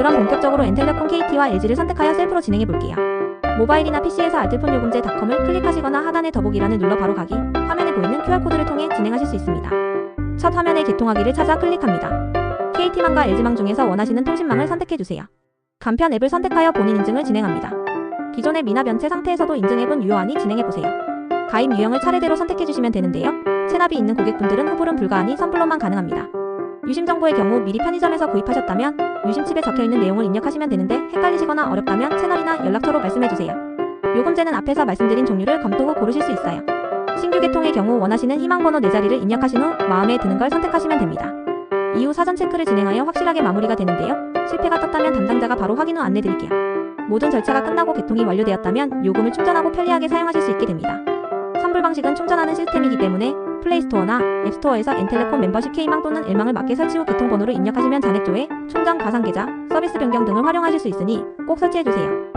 그럼 본격적으로 엔텔레콤 KT와 LG를 선택하여 셀프로 진행해 볼게요. 모바일이나 PC에서 알뜰폰요금제 닷컴을 클릭하시거나 하단의 더보기란을 눌러 바로 가기, 화면에 보이는 QR코드를 통해 진행하실 수 있습니다. 첫 화면에 개통하기를 찾아 클릭합니다. KT망과 LG망 중에서 원하시는 통신망을 선택해주세요. 간편 앱을 선택하여 본인 인증을 진행합니다. 기존의 미납 연체 상태에서도 인증 앱은 유효하니 진행해보세요. 가입 유형을 차례대로 선택해주시면 되는데요. 체납이 있는 고객분들은 후불은 불가하니 선불로만 가능합니다. 유심 정보의 경우 미리 편의점에서 구입하셨다면 유심칩에 적혀있는 내용을 입력하시면 되는데 헷갈리시거나 어렵다면 채널이나 연락처로 말씀해주세요. 요금제는 앞에서 말씀드린 종류를 검토 후 고르실 수 있어요. 신규 개통의 경우 원하시는 희망번호 4자리를 입력하신 후 마음에 드는 걸 선택하시면 됩니다. 이후 사전 체크를 진행하여 확실하게 마무리가 되는데요. 실패가 떴다면 담당자가 바로 확인 후 안내드릴게요. 모든 절차가 끝나고 개통이 완료되었다면 요금을 충전하고 편리하게 사용하실 수 있게 됩니다. 선불 방식은 충전하는 시스템이기 때문에 플레이스토어나 앱스토어에서 엔텔레콤 멤버십 K망 또는 L망을 맞게 설치 후 개통번호를 입력하시면 잔액 조회, 충전 가상 계좌, 서비스 변경 등을 활용하실 수 있으니 꼭 설치해주세요.